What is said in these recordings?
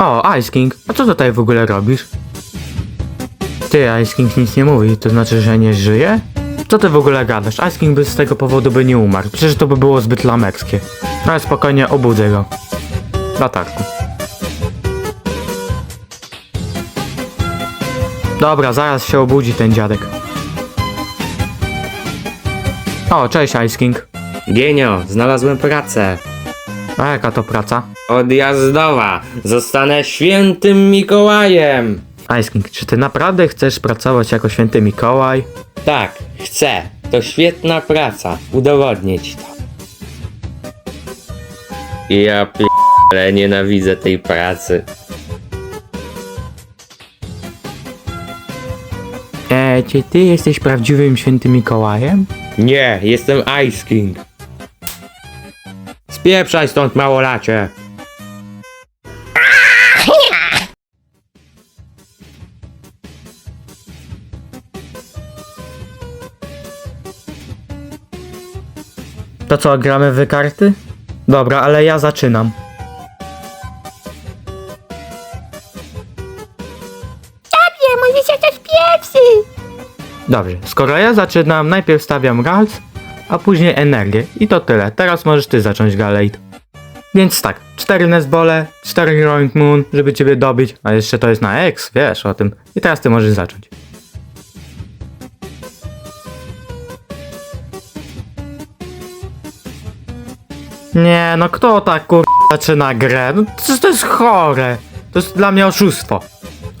O, Ice King, a co tutaj w ogóle robisz? Ty, Ice King nic nie mówi, to znaczy, że nie żyje? Co ty w ogóle gadasz? Ice King by z tego powodu by nie umarł. Przecież to by było zbyt lamekskie. No ale spokojnie, obudzę go. Latarku. Dobra, zaraz się obudzi ten dziadek. O, cześć Ice King. Gienio, znalazłem pracę. A jaka to praca? Odjazdowa. Zostanę świętym Mikołajem. Ice King, czy ty naprawdę chcesz pracować jako święty Mikołaj? Tak, chcę. To świetna praca. Udowodnić to. Ja p***le nienawidzę tej pracy. Eee, czy ty jesteś prawdziwym świętym Mikołajem? Nie, jestem Ice King. Spieprzaj stąd, małolacie. To co, gramy w karty? Dobra, ale ja zaczynam. Dobrze, skoro ja zaczynam, najpierw stawiam Rals, a później energię. I to tyle. Teraz możesz ty zacząć Galate. Więc tak, 4 Nesbole, 4 Heroic Moon, żeby ciebie dobić, a jeszcze to jest na X, wiesz o tym. I teraz ty możesz zacząć. Nie, no kto tak kur... zaczyna grę? No to, to jest chore. To jest dla mnie oszustwo.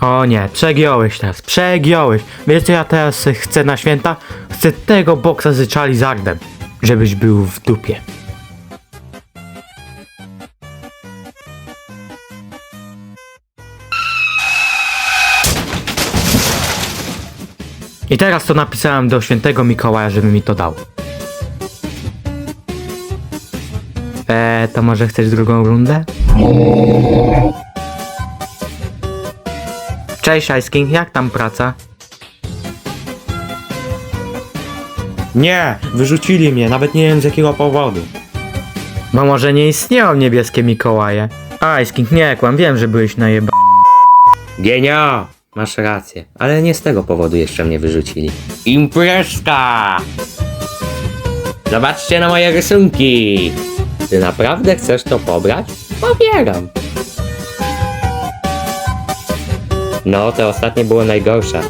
O nie, przegiąłeś teraz, przegiąłeś. Wiesz co ja teraz chcę na święta? Chcę tego boksa z Charizardem, żebyś był w dupie. I teraz to napisałem do świętego Mikołaja, żeby mi to dał. Eee, to może chcesz drugą rundę? Cześć Ice King, jak tam praca? Nie, wyrzucili mnie, nawet nie wiem z jakiego powodu. Bo może nie istnieją niebieskie Mikołaje. Ice King, nie kłam, wiem, że byłeś najeba... Genio! Masz rację, ale nie z tego powodu jeszcze mnie wyrzucili. Imprezka! Zobaczcie na moje rysunki! Ty naprawdę chcesz to pobrać? Pobieram. No, to ostatnie było najgorsze.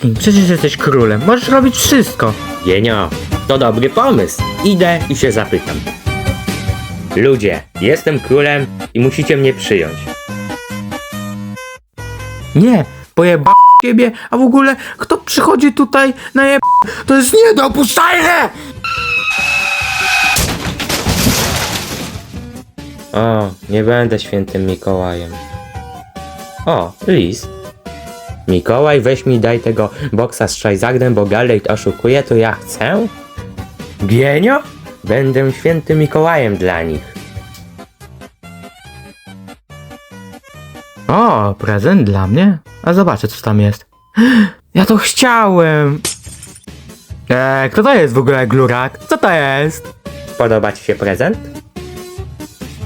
King, przecież jesteś królem, możesz robić wszystko. Genio, to dobry pomysł. Idę i się zapytam. Ludzie, jestem królem i musicie mnie przyjąć. Nie, pojeba ciebie, a w ogóle kto przychodzi tutaj na jeb... To jest niedopuszczalne! O, nie będę świętym Mikołajem. O, list. Mikołaj, weź mi daj tego boksa z Charizardem, bo Galate oszukuje, to ja chcę? Gienio? Będę świętym Mikołajem dla nich. O, prezent dla mnie? A zobaczę, co tam jest. Ja to chciałem! Eee, kto to jest w ogóle glurak? Co to jest? Podoba ci się prezent?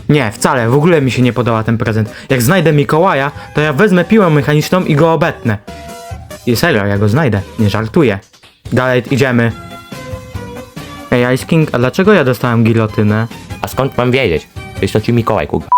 Nie, wcale, w ogóle mi się nie podoba ten prezent. Jak znajdę Mikołaja, to ja wezmę piłę mechaniczną i go obetnę. I serio, ja go znajdę, nie żartuję. Dalej, idziemy. Ej, Ice King, a dlaczego ja dostałem gilotynę? A skąd mam wiedzieć? Jest to ci Mikołaj, kurwa.